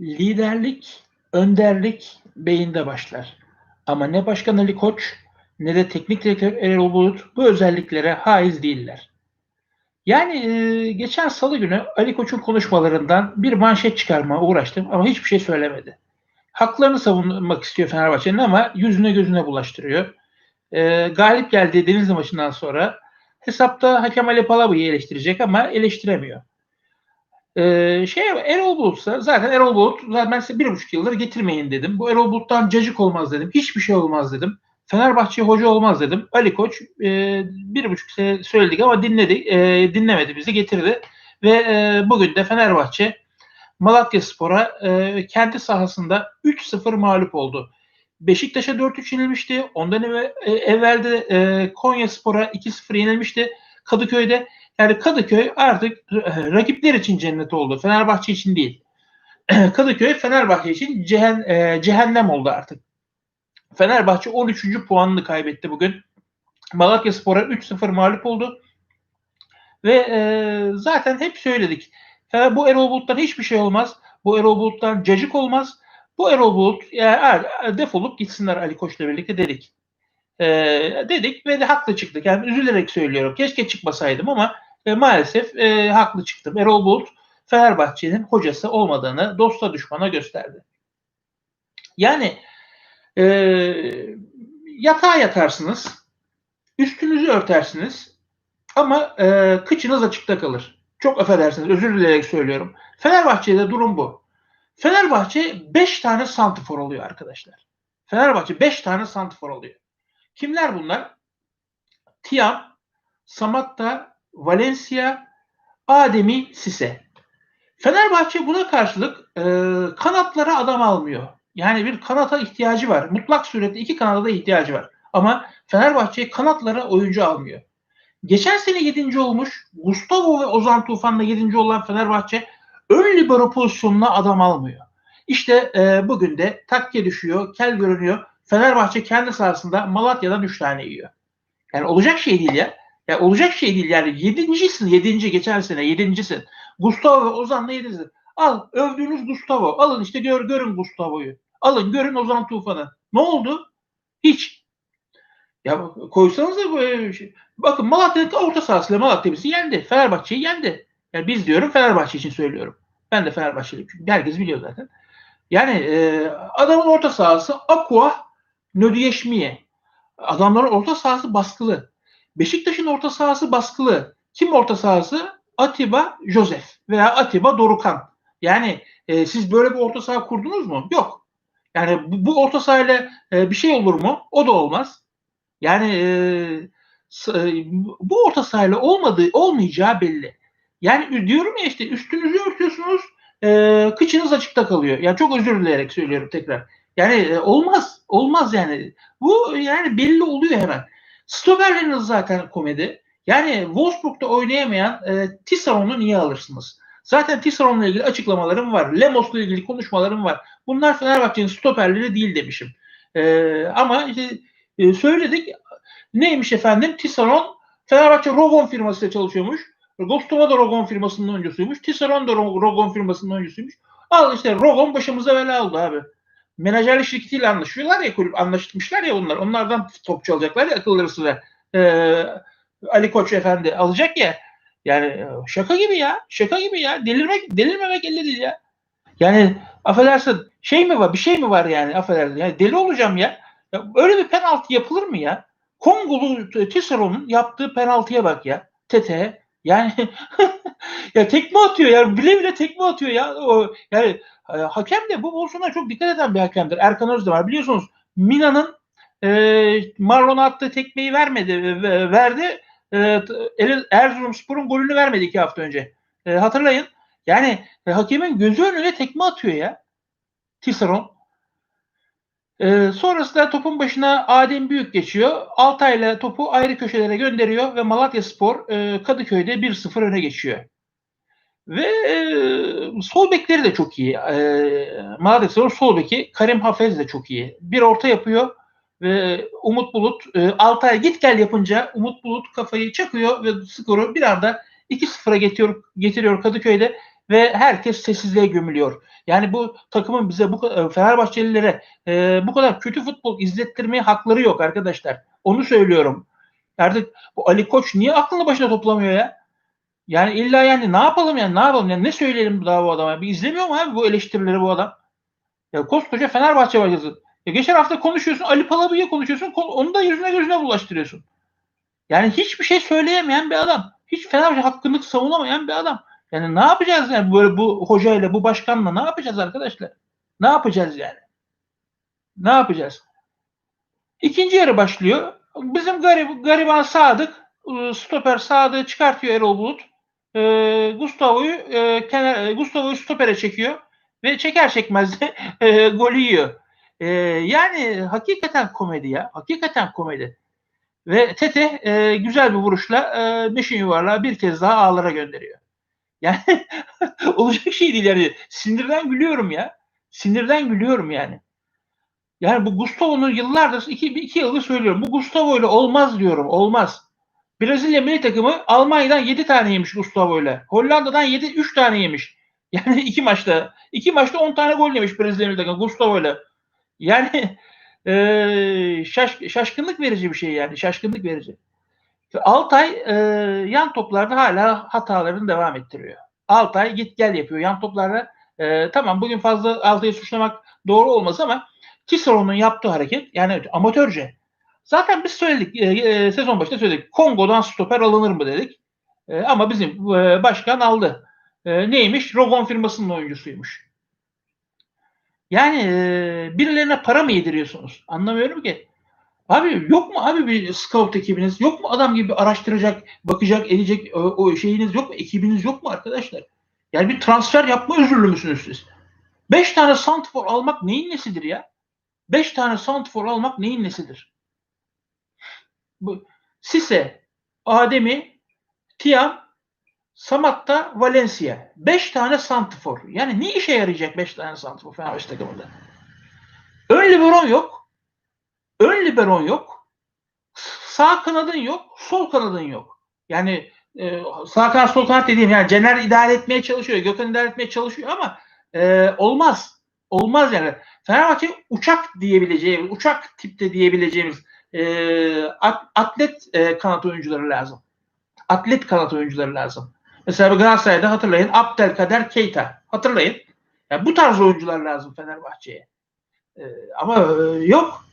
Liderlik, önderlik beyinde başlar. Ama ne Başkan Ali Koç ne de teknik direktör Erol Bulut bu özelliklere haiz değiller. Yani e, geçen salı günü Ali Koç'un konuşmalarından bir manşet çıkarmaya uğraştım ama hiçbir şey söylemedi. Haklarını savunmak istiyor Fenerbahçe'nin ama yüzüne gözüne bulaştırıyor. E, galip geldiği Denizli maçından sonra hesapta hakem Ali Palabı'yı eleştirecek ama eleştiremiyor. Ee, şey Erol Bulut'sa zaten Erol Bulut zaten ben size bir buçuk yıldır getirmeyin dedim. Bu Erol Bulut'tan cacık olmaz dedim. Hiçbir şey olmaz dedim. Fenerbahçe hoca olmaz dedim. Ali Koç e, bir buçuk sene söyledik ama dinledi, e, dinlemedi bizi getirdi. Ve e, bugün de Fenerbahçe Malatya Spor'a e, kendi sahasında 3-0 mağlup oldu. Beşiktaş'a 4-3 yenilmişti. Ondan evvel, e, evvelde e, Konya Spor'a 2-0 yenilmişti. Kadıköy'de yani Kadıköy artık e, rakipler için cennet oldu. Fenerbahçe için değil. Kadıköy Fenerbahçe için cehen, e, cehennem oldu artık. Fenerbahçe 13. puanını kaybetti bugün. Malatya Spor'a 3-0 mağlup oldu. Ve e, zaten hep söyledik. E, bu Erol Bulut'tan hiçbir şey olmaz. Bu Erol Bulut'tan cacık olmaz. Bu Erol Bulut yani, defolup gitsinler Ali Koç'la birlikte dedik. E, dedik ve de haklı çıktık. Yani üzülerek söylüyorum. Keşke çıkmasaydım ama e, maalesef e, haklı çıktım. Erol Bulut Fenerbahçe'nin hocası olmadığını dosta düşmana gösterdi. Yani e, yatağa yatarsınız, üstünüzü örtersiniz ama e, kıçınız açıkta kalır. Çok affedersiniz, özür dileyerek söylüyorum. Fenerbahçe'de durum bu. Fenerbahçe 5 tane santifor oluyor arkadaşlar. Fenerbahçe 5 tane santifor oluyor. Kimler bunlar? Tiam, Samatta, Valencia, Ademi, Sise. Fenerbahçe buna karşılık e, kanatlara adam almıyor. Yani bir kanata ihtiyacı var. Mutlak surette iki kanada da ihtiyacı var. Ama Fenerbahçe kanatlara oyuncu almıyor. Geçen sene 7. olmuş. Gustavo ve Ozan Tufan'la 7. olan Fenerbahçe ön libero pozisyonuna adam almıyor. İşte e, bugün de takke düşüyor, kel görünüyor. Fenerbahçe kendi sahasında Malatya'dan 3 tane yiyor. Yani olacak şey değil ya. Ya olacak şey değil yani. Yedincisin, yedinci geçen sene yedincisin. Gustavo Ozan'la yedinci. Al övdüğünüz Gustavo. Alın işte gör, görün Gustavo'yu. Alın görün Ozan Tufan'ı. Ne oldu? Hiç. Ya koysanız da böyle şey. Bakın Malatya'nın orta sahasıyla Malatya bizi yendi. Fenerbahçe'yi yendi. Yani biz diyorum Fenerbahçe için söylüyorum. Ben de Fenerbahçeliyim herkes biliyor zaten. Yani e, adamın orta sahası Aqua Nödiyeşmiye. Adamların orta sahası baskılı. Beşiktaş'ın orta sahası baskılı. Kim orta sahası? Atiba Joseph veya Atiba Dorukan. Yani e, siz böyle bir orta saha kurdunuz mu? Yok. Yani bu, bu orta sahayla e, bir şey olur mu? O da olmaz. Yani e, e, bu orta sahayla olmadığı olmayacağı belli. Yani diyorum ya işte üstünüzü örtüyorsunuz e, kıçınız açıkta kalıyor. Yani çok özür dileyerek söylüyorum tekrar. Yani e, olmaz. Olmaz yani. Bu yani belli oluyor hemen. Stoperleriniz zaten komedi. Yani Wolfsburg'da oynayamayan e, Tisserand'u niye alırsınız? Zaten Tisserand'la ilgili açıklamalarım var. Lemos'la ilgili konuşmalarım var. Bunlar Fenerbahçe'nin stoperleri değil demişim. E, ama işte e, söyledik. Neymiş efendim? Tisserand Fenerbahçe Rogon firmasıyla çalışıyormuş. Gostova da Rogon firmasının oyuncusuymuş. Tisserand da Rogon firmasının oyuncusuymuş. Al işte Rogon başımıza bela oldu abi. Menajerlik şirketiyle anlaşıyorlar ya kulüp anlaşmışlar ya onlar. Onlardan topçu alacaklar ya akılları sıra. Ee, Ali Koç efendi alacak ya. Yani şaka gibi ya. Şaka gibi ya. Delirmek, delirmemek elde değil ya. Yani affedersin şey mi var? Bir şey mi var yani affedersin. Yani deli olacağım ya. ya öyle bir penaltı yapılır mı ya? Kongolu Tisserand'un yaptığı penaltıya bak ya. Tete. Yani ya tekme atıyor ya. Bile bile tekme atıyor ya. O, yani e, hakem de bu pozisyona çok dikkat eden bir hakemdir. Erkan Özdemir biliyorsunuz Mina'nın e, Marlon'a attığı tekmeyi vermedi. Verdi. E, Erzurumspor'un golünü vermedi iki hafta önce. E, hatırlayın. Yani e, hakemin gözü önüne tekme atıyor ya. Tisserand. E, sonrasında topun başına Adem Büyük geçiyor. Altay'la topu ayrı köşelere gönderiyor ve Malatya Spor e, Kadıköy'de 1-0 öne geçiyor. Ve e, sol bekleri de çok iyi. E, Spor sol beki Karim Hafez de çok iyi. Bir orta yapıyor ve Umut Bulut e, Altay git gel yapınca Umut Bulut kafayı çakıyor ve skoru bir anda 2-0'a getiriyor, getiriyor Kadıköy'de ve herkes sessizliğe gömülüyor. Yani bu takımın bize bu kadar Fenerbahçelilere e, bu kadar kötü futbol izlettirmeye hakları yok arkadaşlar. Onu söylüyorum. Artık bu Ali Koç niye aklını başına toplamıyor ya? Yani illa yani ne yapalım yani ne yapalım yani ne söyleyelim daha bu adama? Bir izlemiyor mu abi bu eleştirileri bu adam? Ya koskoca Fenerbahçe başkası. Ya geçen hafta konuşuyorsun Ali Palabı'ya konuşuyorsun onu da yüzüne gözüne bulaştırıyorsun. Yani hiçbir şey söyleyemeyen bir adam. Hiç Fenerbahçe hakkını savunamayan bir adam. Yani ne yapacağız yani böyle bu hocayla bu başkanla ne yapacağız arkadaşlar? Ne yapacağız yani? Ne yapacağız? İkinci yarı başlıyor. Bizim garip, gariban Sadık stoper Sadık'ı çıkartıyor Erol Bulut. E, Gustavo'yu e, kenar, e, Gustavo'yu stopere çekiyor ve çeker çekmez de e, golü yiyor. E, yani hakikaten komedi ya. Hakikaten komedi. Ve Tete e, güzel bir vuruşla e, Meşin yuvarlağı bir kez daha ağlara gönderiyor. Yani olacak şey değil yani. Sinirden gülüyorum ya. Sinirden gülüyorum yani. Yani bu Gustavo'nun yıllardır iki, iki yıldır söylüyorum. Bu Gustavo ile olmaz diyorum. Olmaz. Brezilya milli takımı Almanya'dan 7 tane yemiş Gustavo ile. Hollanda'dan 7 3 tane yemiş. Yani iki maçta iki maçta 10 tane gol yemiş Brezilya milli takımı Gustavo ile. Yani e, şaş, şaşkınlık verici bir şey yani. Şaşkınlık verici. Altay e, yan toplarda hala hatalarını devam ettiriyor. Altay git gel yapıyor. Yan toplarda e, tamam bugün fazla Altay'ı suçlamak doğru olmaz ama Cicero'nun yaptığı hareket yani amatörce. Zaten biz söyledik e, e, sezon başında söyledik. Kongo'dan stoper alınır mı dedik. E, ama bizim e, başkan aldı. E, neymiş? Rogon firmasının oyuncusuymuş. Yani e, birilerine para mı yediriyorsunuz? Anlamıyorum ki. Abi yok mu abi bir scout ekibiniz? Yok mu adam gibi araştıracak, bakacak, edecek o, o şeyiniz yok mu? Ekibiniz yok mu arkadaşlar? Yani bir transfer yapma özürlü müsünüz siz? Beş tane Santfor almak neyin nesidir ya? Beş tane Santfor almak neyin nesidir? Bu, Sise, Ademi, Tiam, Samatta, Valencia. Beş tane Santfor. Yani ne işe yarayacak beş tane Santfor Fenerbahçe takımında? Ön liberon yok. Ön liberon yok. Sağ kanadın yok. Sol kanadın yok. Yani e, sağ kanat sol kanat dediğim yani Cener idare etmeye çalışıyor. Gökhan idare etmeye çalışıyor ama e, olmaz. Olmaz yani. Fenerbahçe uçak diyebileceğimiz, uçak tipte diyebileceğimiz e, atlet e, kanat oyuncuları lazım. Atlet kanat oyuncuları lazım. Mesela Galatasaray'da hatırlayın Abdelkader Keita. Hatırlayın. Yani bu tarz oyuncular lazım Fenerbahçe'ye. E, ama e, yok.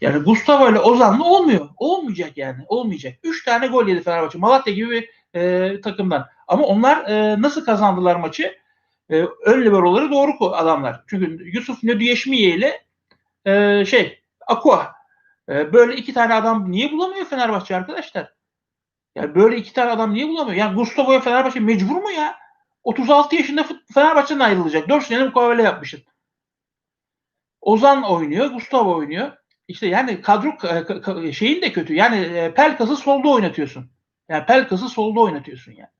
Yani Gustavo ile Ozan'la olmuyor. Olmayacak yani. Olmayacak. Üç tane gol yedi Fenerbahçe. Malatya gibi bir e, takımdan. Ama onlar e, nasıl kazandılar maçı? E, ön liberoları doğru adamlar. Çünkü Yusuf Nödiyeşmiye ile e, şey Aqua. E, böyle iki tane adam niye bulamıyor Fenerbahçe arkadaşlar? Yani böyle iki tane adam niye bulamıyor? Yani Gustavo'ya Fenerbahçe mecbur mu ya? 36 yaşında Fenerbahçe'den ayrılacak. 4 sene mukavele yapmışsın. Ozan oynuyor, Gustavo oynuyor. İşte yani kadro şeyin de kötü. Yani e, Pelkas'ı solda oynatıyorsun. Yani Pelkas'ı solda oynatıyorsun yani.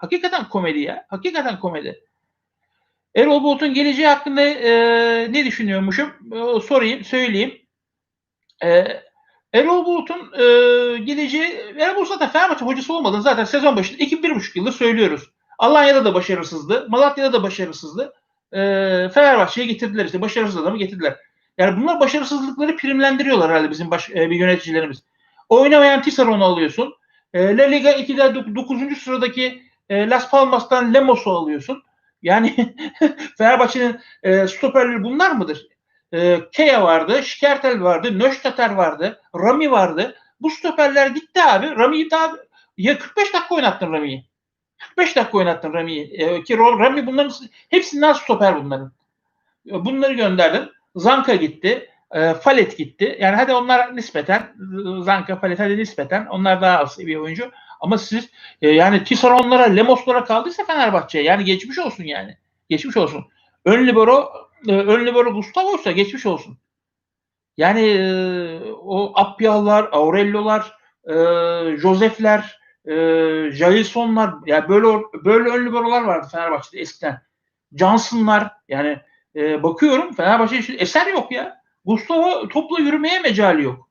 Hakikaten komedi ya. Hakikaten komedi. Erol Bulut'un geleceği hakkında e, ne düşünüyormuşum? E, sorayım, söyleyeyim. E, Erol Bulut'un e, geleceği, Erol Bulut zaten Fenerbahçe hocası olmadığını zaten sezon başında iki bir buçuk yıldır söylüyoruz. Alanya'da da başarısızdı. Malatya'da da başarısızdı. E, Fenerbahçe'ye getirdiler işte. Başarısız adamı getirdiler. Yani bunlar başarısızlıkları primlendiriyorlar herhalde bizim baş, e, yöneticilerimiz. Oynamayan Tisserand'u alıyorsun. E, La Liga 2'de 9. sıradaki e, Las Palmas'tan Lemos'u alıyorsun. Yani Fenerbahçe'nin e, stoperleri bunlar mıdır? E, Kea vardı, Şikertel vardı, Nöştater vardı, Rami vardı. Bu stoperler gitti abi. Rami'yi daha ya 45 dakika oynattın Rami'yi. 45 dakika oynattın Rami'yi. E, ki Rami bunların hepsinden stoper bunların. Bunları gönderdin. Zanka gitti. E, Falet gitti. Yani hadi onlar nispeten Zanka, Falet hadi nispeten onlar daha az bir oyuncu. Ama siz e, yani Tisserand'lara, Lemos'lara kaldıysa Fenerbahçe'ye yani geçmiş olsun yani. Geçmiş olsun. Ön libero e, ön libero Gustavo'ysa geçmiş olsun. Yani e, o Apyallar, Aurelio'lar, e, Josef'ler, e, Jailson'lar yani böyle böyle ön liberolar vardı Fenerbahçe'de eskiden. Johnson'lar yani e, bakıyorum Fenerbahçe için eser yok ya. Gustavo topla yürümeye mecali yok.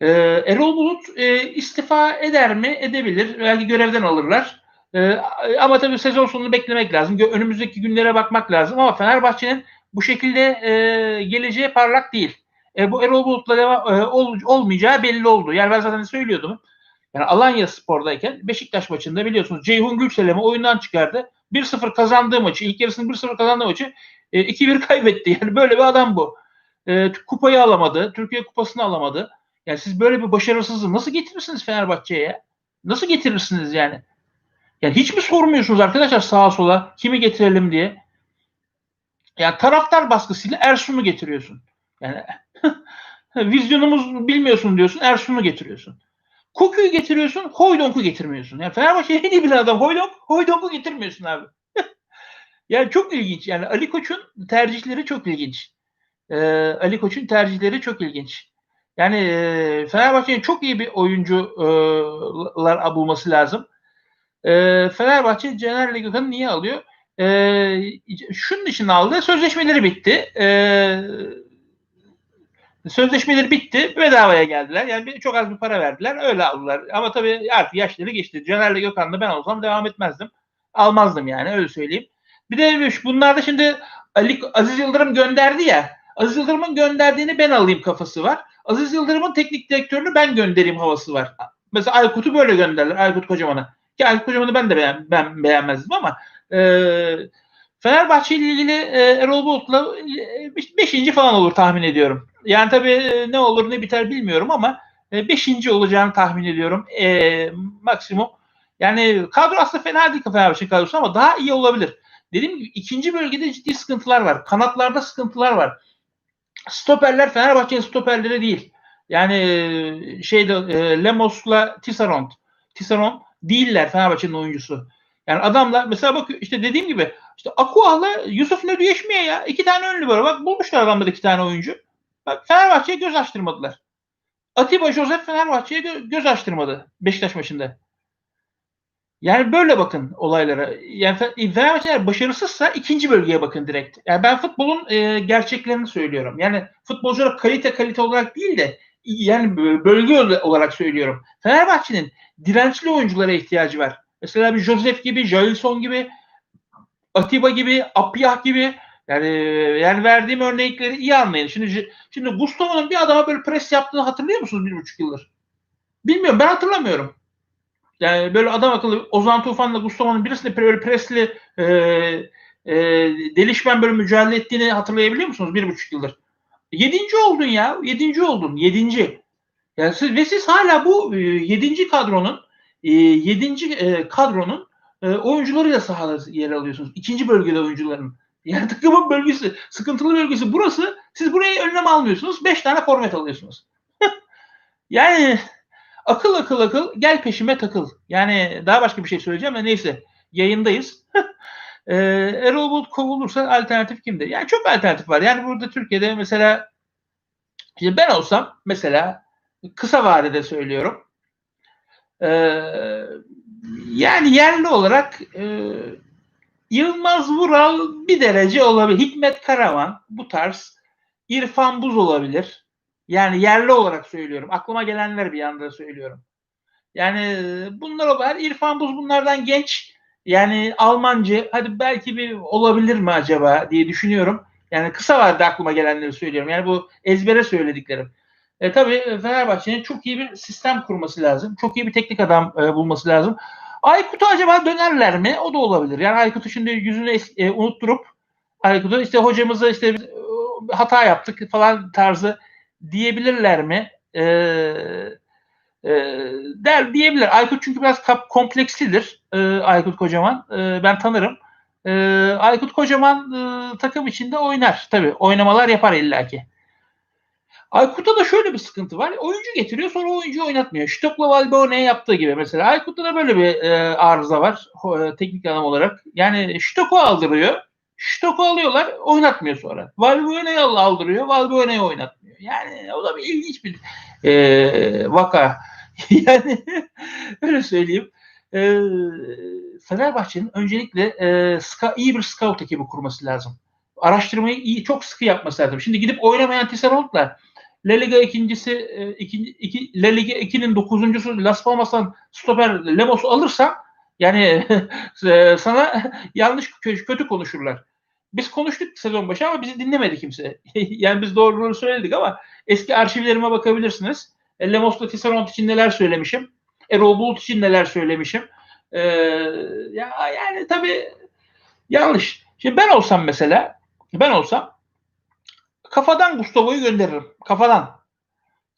E, Erol Bulut e, istifa eder mi? Edebilir. Belki görevden alırlar. E, ama tabii sezon sonunu beklemek lazım. Önümüzdeki günlere bakmak lazım. Ama Fenerbahçe'nin bu şekilde e, geleceği parlak değil. E, bu Erol Bulut'la deva- e, ol- olmayacağı belli oldu. Yani ben zaten söylüyordum. Yani Alanya Spor'dayken Beşiktaş maçında biliyorsunuz Ceyhun Gülselem'i oyundan çıkardı. 1-0 kazandığı maçı, ilk yarısını 1-0 kazandığı maçı e, 2-1 kaybetti. Yani böyle bir adam bu. E, kupayı alamadı. Türkiye kupasını alamadı. Yani siz böyle bir başarısızlığı nasıl getirirsiniz Fenerbahçe'ye? Nasıl getirirsiniz yani? Yani hiç mi sormuyorsunuz arkadaşlar sağa sola kimi getirelim diye? Yani taraftar baskısıyla Ersun'u getiriyorsun. Yani vizyonumuz bilmiyorsun diyorsun Ersun'u getiriyorsun. Koku'yu getiriyorsun, Hoydonk'u getirmiyorsun. Yani Fenerbahçe'ye en iyi bilen adam Hoydonk, Hoydonk'u getirmiyorsun abi. yani çok ilginç. Yani Ali Koç'un tercihleri çok ilginç. Ee, Ali Koç'un tercihleri çok ilginç. Yani e, Fenerbahçe'nin çok iyi bir oyuncular bulması lazım. E, Fenerbahçe Caner Gökhan'ı niye alıyor? E, şunun için aldı. Sözleşmeleri bitti. E, sözleşmeleri bitti. Bedavaya geldiler. Yani çok az bir para verdiler. Öyle aldılar. Ama tabii artık yaşları geçti. Caner'le Gökhan'la ben olsam devam etmezdim. Almazdım yani öyle söyleyeyim. Bir de bunlarda şimdi Ali, Aziz Yıldırım gönderdi ya. Aziz Yıldırım'ın gönderdiğini ben alayım kafası var. Aziz Yıldırım'ın teknik direktörünü ben göndereyim havası var. Mesela Aykut'u böyle gönderler. Aykut Kocaman'a. Ki Aykut Kocaman'ı ben de beğen, ben beğenmezdim ama e, Fenerbahçe ile ilgili e, Erol Bulut'la 5. E, falan olur tahmin ediyorum. Yani tabii e, ne olur ne biter bilmiyorum ama 5. E, olacağını tahmin ediyorum. E, maksimum. Yani kadro aslında fena değil Fenerbahçe kadrosu ama daha iyi olabilir. Dediğim gibi ikinci bölgede ciddi sıkıntılar var. Kanatlarda sıkıntılar var. Stoperler Fenerbahçe'nin stoperleri değil. Yani şeyde e, Lemos'la Tisserand. Tisserand değiller Fenerbahçe'nin oyuncusu. Yani adamlar mesela bak işte dediğim gibi işte Akua'la Yusuf Nödüyeşmiye ya. iki tane ünlü var. Bak bulmuşlar adamda iki tane oyuncu. Bak Fenerbahçe'ye göz açtırmadılar. Atiba Joseph Fenerbahçe'ye gö- göz açtırmadı Beşiktaş maçında. Yani böyle bakın olaylara. Yani Fenerbahçe başarısızsa ikinci bölgeye bakın direkt. Yani ben futbolun e, gerçeklerini söylüyorum. Yani futbolcular kalite kalite olarak değil de yani bölge olarak söylüyorum. Fenerbahçe'nin dirençli oyunculara ihtiyacı var. Mesela bir Joseph gibi, Jailson gibi, Atiba gibi, Apiyah gibi yani yani verdiğim örnekleri iyi anlayın. Şimdi şimdi Gustavo'nun bir adama böyle pres yaptığını hatırlıyor musunuz bir buçuk yıldır? Bilmiyorum ben hatırlamıyorum. Yani böyle adam akıllı Ozan Tufan'la Gustavo'nun birisinde böyle presli e, e, delişmen böyle mücadele ettiğini hatırlayabiliyor musunuz bir buçuk yıldır? Yedinci oldun ya. Yedinci oldun. Yedinci. Yani siz, ve siz hala bu e, yedinci kadronun e, yedinci e, kadronun e, oyuncularıyla sahada yer alıyorsunuz. İkinci bölgede oyuncuların. Yani takımın bölgesi, sıkıntılı bölgesi burası. Siz buraya önlem almıyorsunuz. Beş tane format alıyorsunuz. yani akıl akıl akıl gel peşime takıl. Yani daha başka bir şey söyleyeceğim de neyse. Yayındayız. e, Erol Bulut kovulursa alternatif kimdir? Yani çok alternatif var. Yani burada Türkiye'de mesela işte ben olsam mesela kısa vadede söylüyorum. E, yani yerli olarak e, Yılmaz Vural bir derece olabilir. Hikmet Karaman bu tarz. İrfan Buz olabilir. Yani yerli olarak söylüyorum. Aklıma gelenler bir yanda söylüyorum. Yani bunlar olabilir. İrfan Buz bunlardan genç. Yani Almancı. Hadi belki bir olabilir mi acaba diye düşünüyorum. Yani kısa vadede aklıma gelenleri söylüyorum. Yani bu ezbere söylediklerim. E, tabii Fenerbahçe'nin çok iyi bir sistem kurması lazım. Çok iyi bir teknik adam e, bulması lazım. Aykut'u acaba dönerler mi? O da olabilir. Yani Aykut'u şimdi yüzünü es- e, unutturup Aykut'u işte hocamıza işte e, hata yaptık falan tarzı diyebilirler mi? Ee, e, der diyebilir. Aykut çünkü biraz komplekslidir. E, Aykut Kocaman. E, ben tanırım. E, Aykut Kocaman e, takım içinde oynar. Tabii oynamalar yapar illaki. Aykut'ta da şöyle bir sıkıntı var. Oyuncu getiriyor sonra oyuncu oynatmıyor. Stokla Valbuena'ya yaptığı gibi mesela. Aykut'ta da böyle bir e, arıza var e, teknik adam olarak. Yani Stok'u aldırıyor. Stok'u alıyorlar oynatmıyor sonra. Valbuena'yı aldırıyor. Valbuena'yı oynatmıyor. Yani o da bir ilginç bir e, vaka. yani öyle söyleyeyim. E, Fenerbahçe'nin öncelikle e, ska, iyi bir scout ekibi kurması lazım. Araştırmayı iyi çok sıkı yapması lazım. Şimdi gidip oynamayan Tisserand'la La Liga ikincisi e, iki, iki, La Liga 2'nin dokuzuncusu Las Palmas'tan stoper Lemos'u alırsa Yani e, sana yanlış kötü konuşurlar. Biz konuştuk sezon başı ama bizi dinlemedi kimse. yani biz doğruları söyledik ama eski arşivlerime bakabilirsiniz. E, Lemos'la Tisserand için neler söylemişim. Erol Bulut için neler söylemişim. Ee, ya, yani tabii yanlış. Şimdi ben olsam mesela ben olsam kafadan Gustavo'yu gönderirim. Kafadan.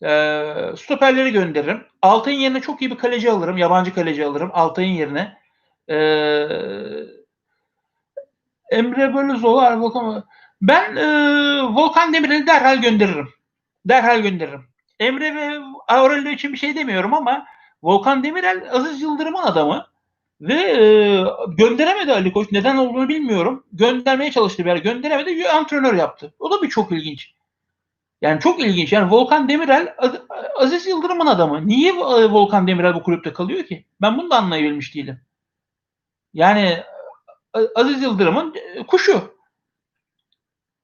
Ee, stoperleri gönderirim. Altay'ın yerine çok iyi bir kaleci alırım. Yabancı kaleci alırım. Altay'ın yerine. Ee, Emre Belözoğlu, Volkan ben e, Volkan Demirel'i derhal gönderirim. Derhal gönderirim. Emre ve Aurelio için bir şey demiyorum ama Volkan Demirel Aziz Yıldırım'ın adamı ve e, gönderemedi Ali Koç. Neden olduğunu bilmiyorum. Göndermeye çalıştı bir yer. Gönderemedi. Antrenör yaptı. O da bir çok ilginç. Yani çok ilginç. Yani Volkan Demirel Aziz Yıldırım'ın adamı. Niye e, Volkan Demirel bu kulüpte kalıyor ki? Ben bunu da anlayabilmiş değilim. Yani Aziz Yıldırım'ın e, kuşu.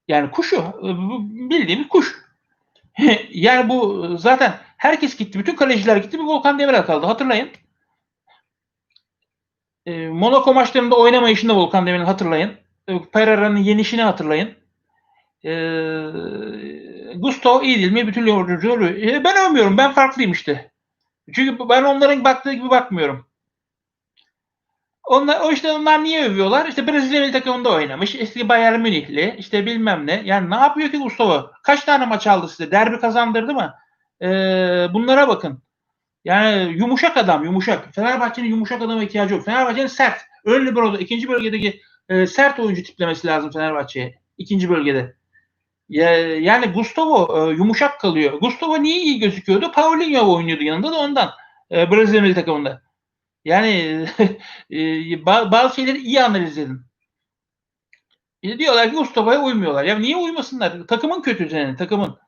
Yani kuşu. E, bildiğimiz kuş. yani bu zaten herkes gitti. Bütün kaleciler gitti. Bir Volkan Demirel kaldı. Hatırlayın. E, Monaco maçlarında oynamayışında Volkan Demirel hatırlayın. E, Pereira'nın yenişini hatırlayın. E, Gusto iyi değil mi? Bütün yorumcuları. E, ben övmüyorum. Ben farklıyım işte. Çünkü ben onların baktığı gibi bakmıyorum. Onlar, o işte onlar niye övüyorlar? İşte Brezilya takımında oynamış. İşte Bayern Münihli. işte bilmem ne. Yani ne yapıyor ki Gustavo? Kaç tane maç aldı size? Derbi kazandırdı mı? Ee, bunlara bakın. Yani yumuşak adam, yumuşak. Fenerbahçe'nin yumuşak adama ihtiyacı yok. Fenerbahçe'nin sert. Ön libero'da ikinci bölgedeki e, sert oyuncu tiplemesi lazım Fenerbahçe'ye. ikinci bölgede. Ya, yani Gustavo e, yumuşak kalıyor. Gustavo niye iyi gözüküyordu? Paulinho oynuyordu yanında da ondan. E, Brezilya takımında. Yani e, bazı şeyleri iyi analiz edin. E, diyorlar ki Gustavo'ya uymuyorlar. Ya niye uymasınlar? Takımın kötü senin, takımın.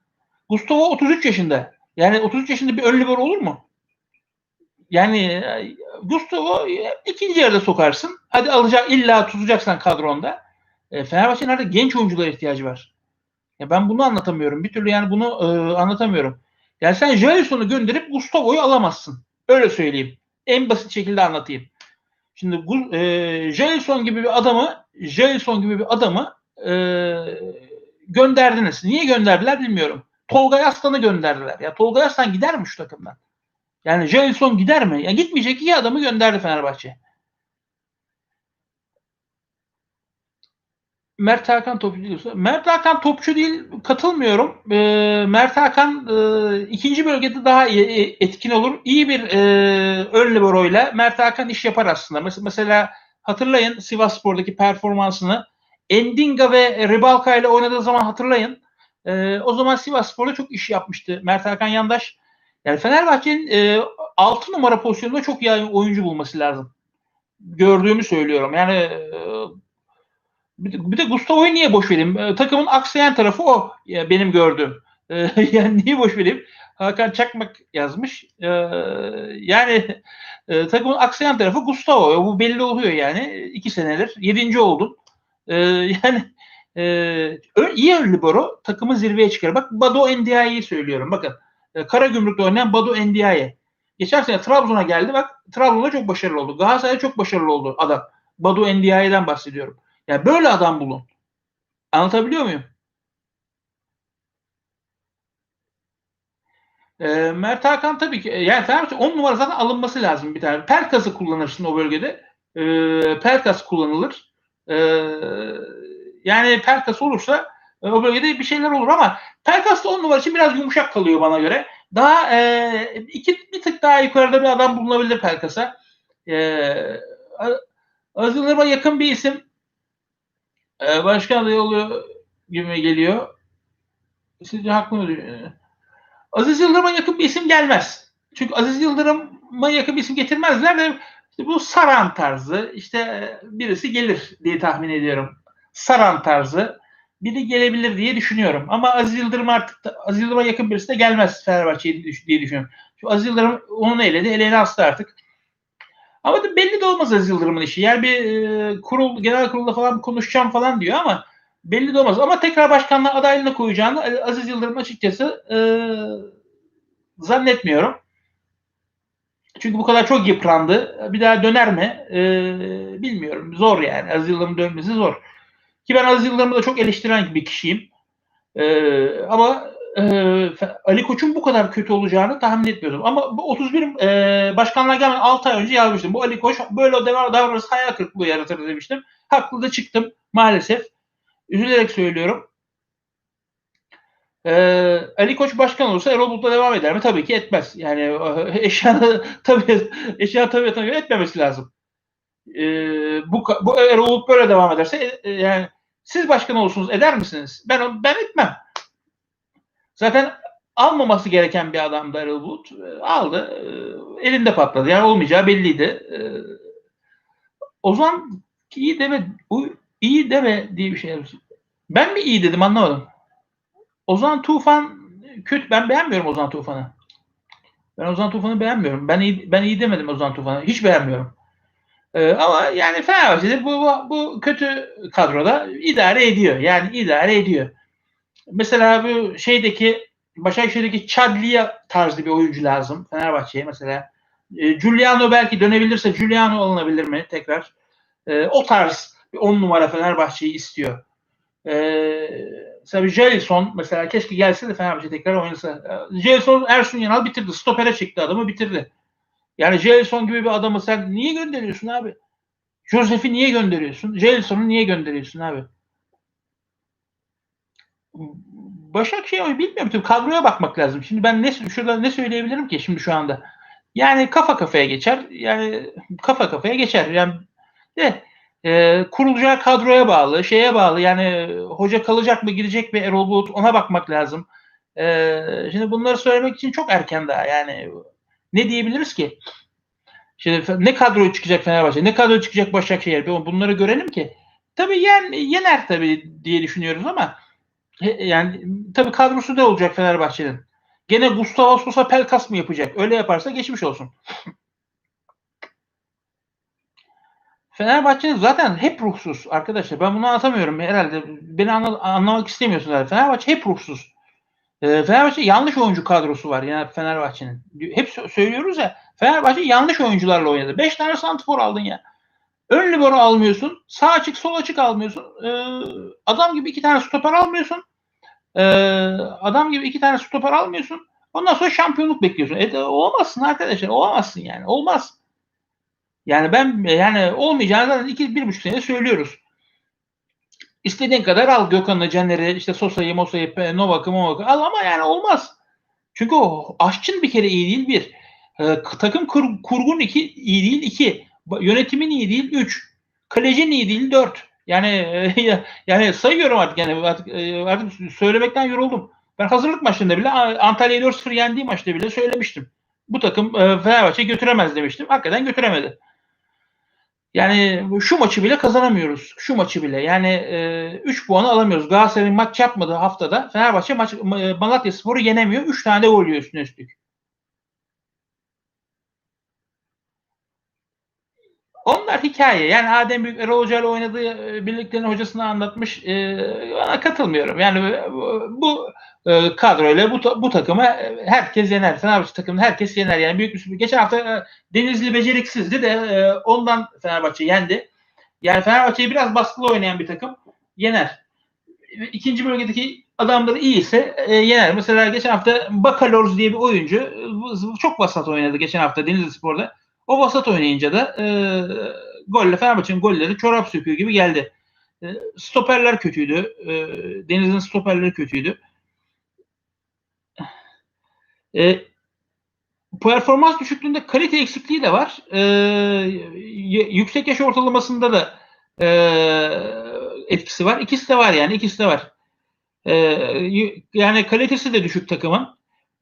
Gustavo 33 yaşında. Yani 33 yaşında bir ön libero olur mu? Yani e, Gustavo e, ikinci yarıda sokarsın. Hadi alacak illa tutacaksan kadronda. E, Fenerbahçe'nin artık genç oyunculara ihtiyacı var. Ya ben bunu anlatamıyorum. Bir türlü yani bunu e, anlatamıyorum. Yani sen Jalison'u gönderip Gustavo'yu alamazsın. Öyle söyleyeyim. En basit şekilde anlatayım. Şimdi e, Jalisson gibi bir adamı Jalisson gibi bir adamı e, gönderdiniz. Niye gönderdiler bilmiyorum. Tolga Aslan'ı gönderdiler. Ya Tolga Aslan gider mi şu takımdan? Yani Jalisson gider mi? Ya gitmeyecek iyi adamı gönderdi Fenerbahçe. Mert Hakan topçu diyorsa. Mert Hakan topçu değil katılmıyorum. E, Mert Hakan e, ikinci bölgede daha iyi, e, etkin olur. İyi bir e, ön libero ile Mert Hakan iş yapar aslında. Mesela, mesela hatırlayın Sivas Spor'daki performansını. Endinga ve Ribalka ile oynadığı zaman hatırlayın. E, o zaman Sivas Spor'da çok iş yapmıştı Mert Hakan Yandaş. Yani Fenerbahçe'nin e, 6 numara pozisyonunda çok iyi oyuncu bulması lazım. Gördüğümü söylüyorum. Yani e, bir de, Gustavo'yu niye boş vereyim? E, takımın aksayan tarafı o ya benim gördüğüm. E, yani niye boş vereyim? Hakan Çakmak yazmış. E, yani e, takımın aksayan tarafı Gustavo. Bu belli oluyor yani. iki senedir. Yedinci oldun. E, yani e, iyi ön libero takımı zirveye çıkar. Bak Bado Ndiaye'yi söylüyorum. Bakın. E, Karagümrük'te oynayan Bado Ndiaye. Geçen sene Trabzon'a geldi. Bak Trabzon'da çok başarılı oldu. Galatasaray'da çok başarılı oldu adam. Bado Ndiaye'den bahsediyorum. Ya böyle adam bulun. Anlatabiliyor muyum? E, Mert Hakan tabii ki yani Fenerbahçe 10 numara zaten alınması lazım bir tane. Pelkas'ı kullanırsın o bölgede. E, Pelkas kullanılır. E, yani Pelkas olursa e, o bölgede bir şeyler olur ama Pelkas da 10 numara için biraz yumuşak kalıyor bana göre. Daha e, iki bir tık daha yukarıda bir adam bulunabilir Pelkas'a. E, Azılır'a yakın bir isim e, başkan adayı oluyor gibi geliyor. Sizce haklı mı? Aziz Yıldırım'a yakın bir isim gelmez. Çünkü Aziz Yıldırım'a yakın bir isim getirmezler de işte bu Saran tarzı işte birisi gelir diye tahmin ediyorum. Saran tarzı biri gelebilir diye düşünüyorum. Ama Aziz Yıldırım artık Aziz Yıldırım'a yakın birisi de gelmez Fenerbahçe'ye diye düşünüyorum. Çünkü Aziz Yıldırım onun eledi, eleğini astı artık. Ama da belli de olmaz Aziz Yıldırım'ın işi. Yani bir e, kurul, genel kurulda falan konuşacağım falan diyor ama belli de olmaz. Ama tekrar başkanlığa adaylığını koyacağını Aziz Yıldırım açıkçası e, zannetmiyorum. Çünkü bu kadar çok yıprandı. Bir daha döner mi? Ee, bilmiyorum. Zor yani. Aziz Yıldırım dönmesi zor. Ki ben Aziz Yıldırım'ı da çok eleştiren bir kişiyim. Ee, ama e, Ali Koç'un bu kadar kötü olacağını tahmin etmiyordum. Ama bu 31 e, başkanlığa gelmeden 6 ay önce yazmıştım. Bu Ali Koç böyle devam davranırsa hayal kırıklığı yaratır demiştim. Haklı da çıktım maalesef. Üzülerek söylüyorum. Ee, Ali Koç başkan olursa Erol Bulut'la devam eder mi? Tabii ki etmez. Yani eşyanı tabii eşya tabii tabii etmemesi lazım. Ee, bu bu Erol Bulut böyle devam ederse e, yani siz başkan olursunuz eder misiniz? Ben ben etmem. Zaten almaması gereken bir adamdı Erol Bulut. Aldı. Elinde patladı. Yani olmayacağı belliydi. Ozan iyi deme iyi deme diye bir şey. Ben mi iyi dedim anlamadım. Ozan Tufan kötü. Ben beğenmiyorum Ozan Tufan'ı. Ben Ozan Tufan'ı beğenmiyorum. Ben iyi, ben iyi demedim Ozan Tufan'ı. Hiç beğenmiyorum. Ee, ama yani Fenerbahçe'de bu, bu, bu kötü kadroda idare ediyor. Yani idare ediyor. Mesela bu şeydeki Başakşehir'deki Chadlia tarzı bir oyuncu lazım Fenerbahçe'ye mesela. E, Giuliano belki dönebilirse Giuliano alınabilir mi tekrar? E, o tarz bir on numara Fenerbahçe'yi istiyor. E, mesela Jelson mesela keşke gelse de Fenerbahçe tekrar oynasa. E, Jelson Ersun Yanal bitirdi. Stopere çekti adamı bitirdi. Yani Jelson gibi bir adamı sen niye gönderiyorsun abi? Josef'i niye gönderiyorsun? Jelson'u niye gönderiyorsun abi? Başakşehir bilmiyorum tabii kadroya bakmak lazım. Şimdi ben ne şurada ne söyleyebilirim ki şimdi şu anda? Yani kafa kafaya geçer. Yani kafa kafaya geçer. Yani de e, kurulacağı kadroya bağlı, şeye bağlı. Yani hoca kalacak mı, gidecek mi Erol Bulut ona bakmak lazım. E, şimdi bunları söylemek için çok erken daha. Yani ne diyebiliriz ki? Şimdi ne kadro çıkacak Fenerbahçe, ne kadro çıkacak Başakşehir? Bunları görelim ki. Tabii yen, yener tabii diye düşünüyoruz ama yani tabii kadrosu da olacak Fenerbahçe'nin. Gene Gustavo Sosa Pelkas mı yapacak? Öyle yaparsa geçmiş olsun. Fenerbahçe'nin zaten hep ruhsuz arkadaşlar. Ben bunu anlatamıyorum herhalde. Beni anla, anlamak istemiyorsunuz. Fenerbahçe hep ruhsuz. E, Fenerbahçe yanlış oyuncu kadrosu var yani Fenerbahçe'nin. Hep söylüyoruz ya Fenerbahçe yanlış oyuncularla oynadı. 5 tane santifor aldın ya. Ön libero almıyorsun. Sağ açık sol açık almıyorsun. Ee, adam gibi iki tane stoper almıyorsun. Ee, adam gibi iki tane stoper almıyorsun. Ondan sonra şampiyonluk bekliyorsun. E, olmazsın arkadaşlar. Olamazsın yani. Olmaz. Yani ben yani olmayacağını zaten iki, bir buçuk sene söylüyoruz. İstediğin kadar al Gökhan'ı, Caner'i, işte Sosa'yı, Mosa'yı, Novak'ı, Novak'ı al ama yani olmaz. Çünkü o aşçın bir kere iyi değil bir. Ee, takım kur, kurgun iki iyi değil iki. Yönetimin iyi değil 3. Kalecin iyi değil 4. Yani yani sayıyorum artık yani artık, e, artık söylemekten yoruldum. Ben hazırlık maçında bile Antalya'yı 4-0 yendiği maçta bile söylemiştim. Bu takım e, Fenerbahçe götüremez demiştim. Hakikaten götüremedi. Yani şu maçı bile kazanamıyoruz. Şu maçı bile. Yani 3 e, puanı alamıyoruz. Galatasaray'ın maç yapmadığı haftada Fenerbahçe maç Malatya Sporu yenemiyor. 3 tane de gol yiyor üstüne üstlük. Onlar hikaye. Yani Adem Büyük Erol Hoca ile oynadığı e, birliklerin hocasını anlatmış. E, bana katılmıyorum. Yani bu e, kadroyla bu, bu takımı e, herkes yener. Fenerbahçe takımını herkes yener. Yani büyük bir. Geçen hafta e, Denizli beceriksizdi de e, ondan Fenerbahçe yendi. Yani Fenerbahçe'yi biraz baskılı oynayan bir takım yener. İkinci bölgedeki adamları iyi ise e, yener. Mesela geçen hafta Bakalorz diye bir oyuncu e, çok vasat oynadı geçen hafta Denizli Spor'da. O vasat oynayınca da e, golle Fenerbahçe'nin golleri çorap söküyor gibi geldi. E, stoperler kötüydü. E, Deniz'in stoperleri kötüydü. E, performans düşüklüğünde kalite eksikliği de var. E, yüksek yaş ortalamasında da e, etkisi var. İkisi de var yani. ikisi de var. E, yani kalitesi de düşük takımın.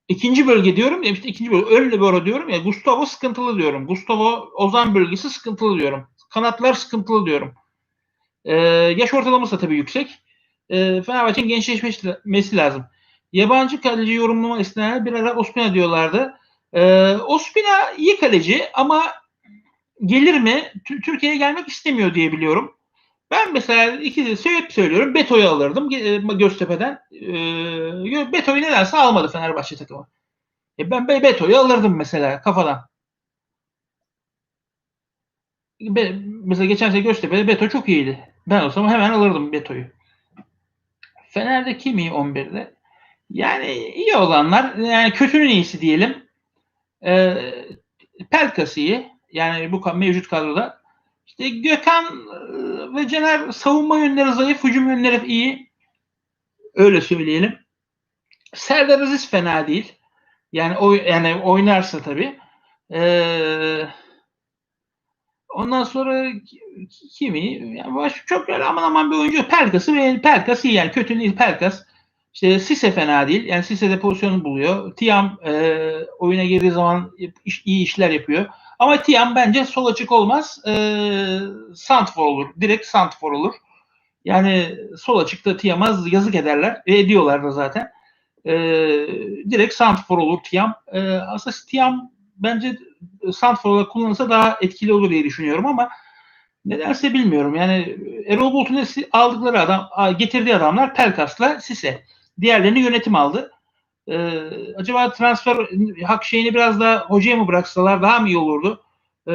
İkinci bölge diyorum ya işte ikinci bölge ön libero diyorum ya Gustavo sıkıntılı diyorum. Gustavo Ozan bölgesi sıkıntılı diyorum. Kanatlar sıkıntılı diyorum. Ee, yaş ortalaması da tabii yüksek. Ee, Fenerbahçe'nin gençleşmesi lazım. Yabancı kaleci yorumlama isteyenler bir ara Ospina diyorlardı. Ee, Ospina iyi kaleci ama gelir mi? Türkiye'ye gelmek istemiyor diye biliyorum. Ben mesela iki sebep söylüyorum. Beto'yu alırdım e, Göztepe'den. Beto'yu nedense almadı Fenerbahçe takımı. E ben Beto'yu alırdım mesela kafadan. Be- mesela geçen sene Göztepe'de Beto çok iyiydi. Ben olsam hemen alırdım Beto'yu. Fener'de kim iyi 11'de? Yani iyi olanlar, yani kötünün iyisi diyelim. Ee, Pelkas iyi. Yani bu mevcut kadroda. İşte Gökhan e, ve Caner savunma yönleri zayıf, hücum yönleri iyi. Öyle söyleyelim. Serdar Aziz fena değil. Yani o yani oynarsa tabii. Ee, ondan sonra ki- kimi? Yani baş, çok öyle aman aman bir oyuncu. Pelkas'ı ve Pelkas iyi yani kötü değil Pelkas. İşte Sise fena değil. Yani Sise de pozisyonu buluyor. Tiam e, oyuna girdiği zaman iş- iyi işler yapıyor. Ama Tiam bence sol açık olmaz. E, Santfor olur. Direkt Santfor olur. Yani sol açıkta Tiam'a yazık ederler. Ve ediyorlar da zaten. E, direkt Santfor olur Tiam. E, aslında Tiam bence Santfor olarak kullanılsa daha etkili olur diye düşünüyorum ama nedense bilmiyorum. Yani Erol Bulut'un esi- aldıkları adam, getirdiği adamlar Pelkas'la Sise. Diğerlerini yönetim aldı. Ee, acaba transfer hak şeyini biraz daha hocaya mı bıraksalar daha mı iyi olurdu? Ee,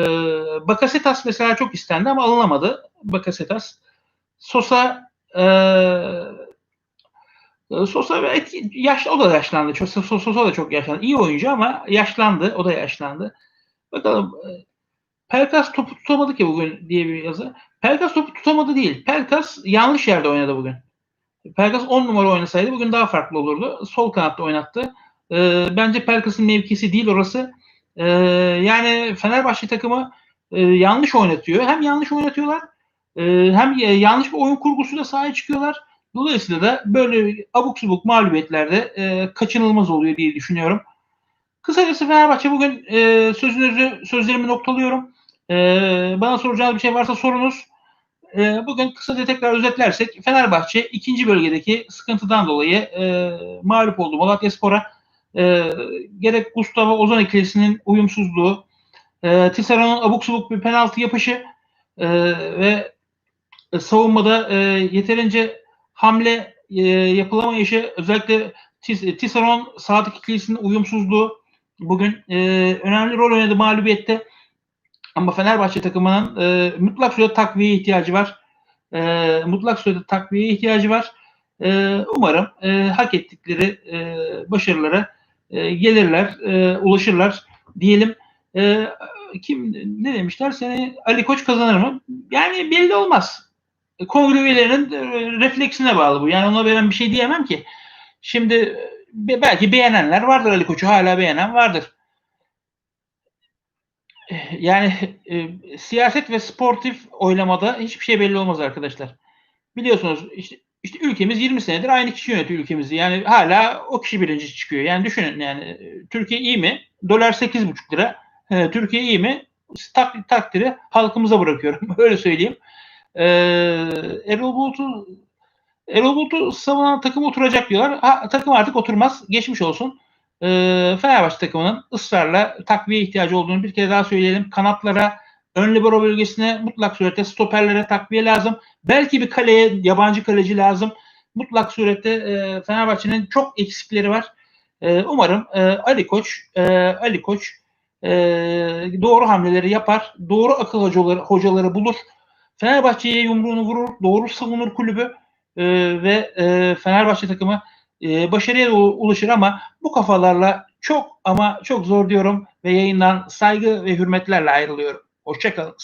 Bakasetas mesela çok istendi ama alınamadı. Bakasetas. Sosa e, Sosa etki- yaş, o da yaşlandı. Çok, Sosa, Sosa da çok yaşlandı. İyi oyuncu ama yaşlandı. O da yaşlandı. Bakalım e, Pelkas topu tutamadı ki bugün diye bir yazı. Pelkas topu tutamadı değil. Pelkas yanlış yerde oynadı bugün. Pelkas 10 numara oynasaydı bugün daha farklı olurdu. Sol kanatta oynattı. Ee, bence Pelkas'ın mevkisi değil orası. Ee, yani Fenerbahçe takımı e, yanlış oynatıyor. Hem yanlış oynatıyorlar e, hem e, yanlış bir oyun kurgusuyla sahaya çıkıyorlar. Dolayısıyla da böyle abuk subuk mağlubiyetlerde e, kaçınılmaz oluyor diye düşünüyorum. Kısacası Fenerbahçe bugün e, sözünüzü sözlerimi noktalıyorum. E, bana soracağınız bir şey varsa sorunuz. E, bugün kısaca tekrar özetlersek Fenerbahçe ikinci bölgedeki sıkıntıdan dolayı e, mağlup oldu Malatya Spor'a. E, gerek Gustavo Ozan ikilisinin uyumsuzluğu, e, Tisserand'ın abuk subuk bir penaltı yapışı e, ve savunmada e, yeterince hamle e, yapılamayışı özellikle Tis- Tisserand ikilisinin uyumsuzluğu bugün e, önemli rol oynadı mağlubiyette. Ama Fenerbahçe takımının e, mutlak surette takviye ihtiyacı var. E, mutlak surette takviye ihtiyacı var. E, umarım e, hak ettikleri e, başarılara e, gelirler, e, ulaşırlar diyelim. E, kim ne demişler? Seni Ali Koç kazanır mı? Yani belli olmaz. Kongre üyelerinin e, refleksine bağlı bu. Yani ona ben bir şey diyemem ki. Şimdi e, belki beğenenler vardır Ali Koç'u hala beğenen vardır yani e, siyaset ve sportif oylamada hiçbir şey belli olmaz arkadaşlar. Biliyorsunuz işte, işte ülkemiz 20 senedir aynı kişi yönetiyor ülkemizi. Yani hala o kişi birinci çıkıyor. Yani düşünün yani e, Türkiye iyi mi? Dolar 8,5 lira. E, Türkiye iyi mi? Tak, takdiri halkımıza bırakıyorum. Öyle söyleyeyim. E, Erol Bulut'u Erol Bulut'u savunan takım oturacak diyorlar. Ha, takım artık oturmaz. Geçmiş olsun e, Fenerbahçe takımının ısrarla takviye ihtiyacı olduğunu bir kere daha söyleyelim. Kanatlara, ön libero bölgesine mutlak surette stoperlere takviye lazım. Belki bir kaleye yabancı kaleci lazım. Mutlak surette e, Fenerbahçe'nin çok eksikleri var. E, umarım e, Ali Koç e, Ali Koç e, doğru hamleleri yapar. Doğru akıl hocaları, hocaları bulur. Fenerbahçe'ye yumruğunu vurur. Doğru savunur kulübü. E, ve e, Fenerbahçe takımı e, başarıya ulaşır ama bu kafalarla çok ama çok zor diyorum ve yayından saygı ve hürmetlerle ayrılıyorum. Hoşçakalın.